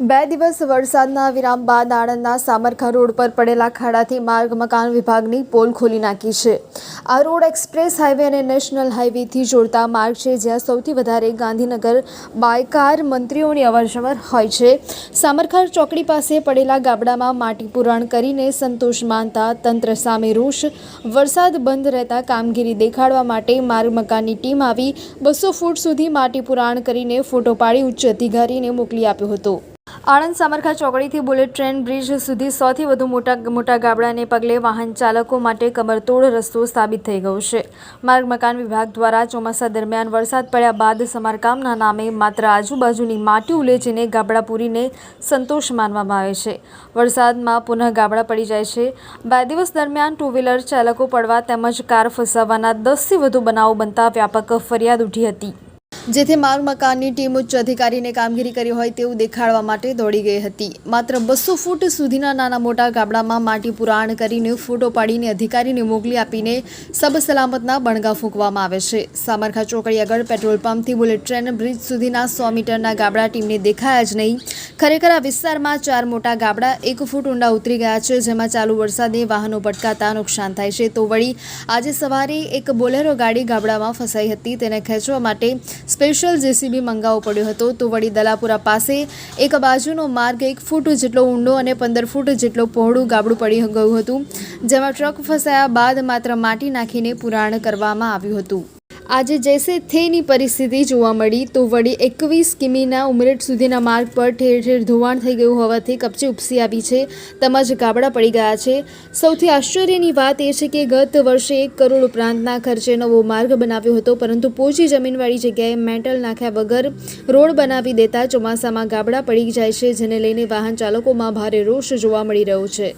બે દિવસ વરસાદના વિરામ બાદ આણંદના સામરખા રોડ પર પડેલા ખાડાથી માર્ગ મકાન વિભાગની પોલ ખોલી નાખી છે. આ રોડ એક્સપ્રેસ હાઈવે અને નેશનલ હાઈવેથી જોડતા માર્ગ છે, જ્યાં સૌથી વધારે ગાંધીનગર બાયકાર મંત્રીઓની અવરજવર હોય છે. સામરખા ચોકડી પાસે પડેલા ગાબડામાં માટી પુરાણ કરીને સંતોષ માનતા તંત્ર સામે રોષ. વરસાદ બંધ રહેતા કામગીરી દેખાડવા માટે માર્ગ મકાનની ટીમ આવી બસો ફૂટ સુધી માટી પુરાણ કરીને ફોટો પાડી ઉચ્ચ અધિકારીને મોકલી આપ્યો હતો. આણંદ સામરખા ચોકડીથી બુલેટ ટ્રેન બ્રિજ સુધી સૌથી વધુ મોટા મોટા ગાબડાને પગલે વાહન ચાલકો માટે કમરતોડ રસ્તો સાબિત થઈ ગયો છે. માર્ગ મકાન વિભાગ દ્વારા ચોમાસા દરમિયાન વરસાદ પડ્યા બાદ સમારકામના નામે માત્ર આજુબાજુની માટી ઉલેચીને ગાબડા પૂરીને સંતોષ માનવામાં આવે છે. વરસાદમાં પુનઃ ગાબડા પડી જાય છે. બે દિવસ દરમિયાન ટુ વ્હીલર ચાલકો પડવા તેમજ કાર ફસાવાના દસથી વધુ બનાવો બનતા વ્યાપક ફરિયાદ ઉઠી હતી. જેથી માર્ગ મકાનની ટીમ ઉચ્ચ અધિકારીને કામગીરી કરી હોય તેવું દેખાડવા માટે દોડી ગઈ હતી. માત્ર બસો ફૂટ સુધીના નાના મોટા ગાબડામાં માટી પુરાણ કરીને ફોટો પાડીને અધિકારીને મોકલી આપીને સબ સલામતના બણગા ફૂંકવામાં આવે છે. સામરખા ચોકડી આગળ પેટ્રોલ પંપથી બુલેટ ટ્રેન બ્રિજ સુધીના સો મીટરના ગાબડા ટીમને દેખાયા જ નહીં. ખરેખર આ વિસ્તારમાં ચાર મોટા ગાબડા એક ફૂટ ઊંડા ઉતરી ગયા છે, જેમાં ચાલુ વરસાદે વાહનો ભટકાતા નુકસાન થાય છે. તો વળી આજે સવારે એક બોલેરો ગાડી ગાબડામાં ફસાઈ હતી. તેને ખેંચવા માટે સ્પેશિયલ જેસીબી મંગાવવો પડ્યો હતો. તો વળી દલાપુરા પાસે એક બાજુનો માર્ગ એક ફૂટ જેટલો ઊંડો અને પંદર ફૂટ જેટલો પહોળું ગાબડું પડી ગયું હતું, જેમાં ટ્રક ફસાયા બાદ માત્ર માટી નાખીને પુરાણ કરવામાં આવ્યું હતું. આજે જૈસે થેની પરિસ્થિતિ જોવા મળી તો વળી એકવીસ કિમીના ઉમરેઠ સુધીના માર્ગ પર ઠેર ઠેર ધોવાણ થઈ ગયું હોવાથી કપચી ઉપસી આવી છે, તેમજ ગાબડા પડી ગયા છે. સૌથી આશ્ચર્યની વાત એ છે કે ગત વર્ષે એક કરોડ ઉપરાંતના ખર્ચે નવો માર્ગ બનાવ્યો હતો, પરંતુ પોચી જમીનવાળી જગ્યાએ મેટલ નાખ્યા વગર રોડ બનાવી દેતા ચોમાસામાં ગાબડા પડી જાય છે, જેને લઈને વાહન ચાલકોમાં ભારે રોષ જોવા મળી રહ્યો છે.